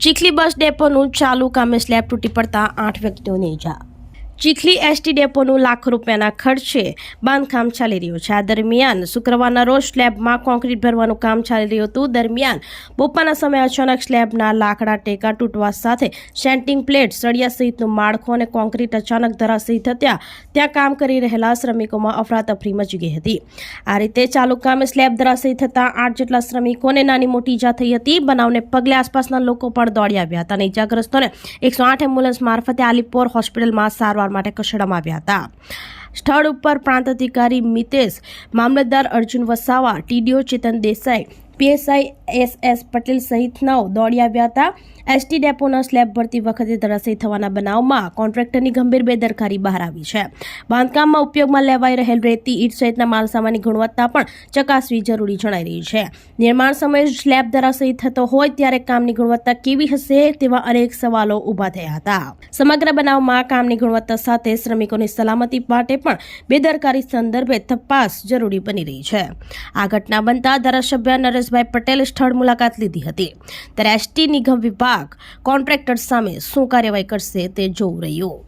ચીખલી બસ ડેપોનું ચાલુ કામે સ્લેબ તૂટી પડતા આઠ વ્યક્તિઓને ઈજા. ચીખલી એસટી ડેપોનું લાખો રૂપિયાના ખર્ચે બાંધકામ ચાલી રહ્યું છે. આ દરમિયાન શુક્રવારના રોજ સ્લેબમાં કોન્ક્રીટ ભરવાનું કામ ચાલી રહ્યું હતું. દરમિયાન બપોરના સમયે અચાનક સ્લેબના લાકડા ટેકા તૂટવા સાથે સેન્ટિંગ પ્લેટ, સળિયા સહિતનું માળખું અને કોન્ક્રીટ અચાનક ધરાશયી થતા ત્યાં કામ કરી રહેલા શ્રમિકોમાં અફરાતફરી મચી ગઈ હતી. આ રીતે ચાલુ કામે સ્લેબ ધરાશયી થતાં આઠ જેટલા શ્રમિકોને નાની મોટી ઈજા થઈ હતી. બનાવને પગલે આસપાસના લોકો પણ દોડી આવ્યા હતા અને ઈજાગ્રસ્તોને એકસો આઠ એમ્બ્યુલન્સ મારફતે આલીપોર હોસ્પિટલમાં સારવાર માટે ખસેડવામાં આવ્યા હતા. સ્થળ ઉપર પ્રાંત અધિકારી મિતેશ, મામલતદાર Arjun Vasava, TDO Chetan Desai PSI S S Patel સહિત નવ દોડી આવ્યા હતા. એસટી ડેપોના સ્લેબ ભરતી વખતે ધરાશયી થવાના બનાવમાં કોન્ટ્રાક્ટરની ગંભીર બેદરકારી બહાર આવી છે. બાંધકામમાં ઉપયોગમાં લેવાઈ રહેલ રેતી, ઈટ સહિતના માલસામાનની ગુણવત્તા પણ ચકાસવી જરૂરી જણાઈ રહી છે. નિર્માણ સમયે સ્લેબ ધરાશયી થતો હોય ત્યારે કામની ગુણવત્તા કેવી હશે તેવા અનેક સવાલો ઊભા થયા હતા. સમગ્ર બનાવમાં કામની ગુણવત્તા સાથે શ્રમિકોની સલામતી માટે પણ બેદરકારી સંદર્ભે તપાસ જરૂરી બની રહી છે. આ ઘટના બનતા ધારાસભ્ય નરેશભાઈ પટેલે સ્થળ મુલાકાત લીધી હતી. ત્યારે એસટી નિગમ વિભાગ કોન્ટ્રાક્ટર સામે શું કાર્યવાહી કરશે તે જોવું રહ્યું.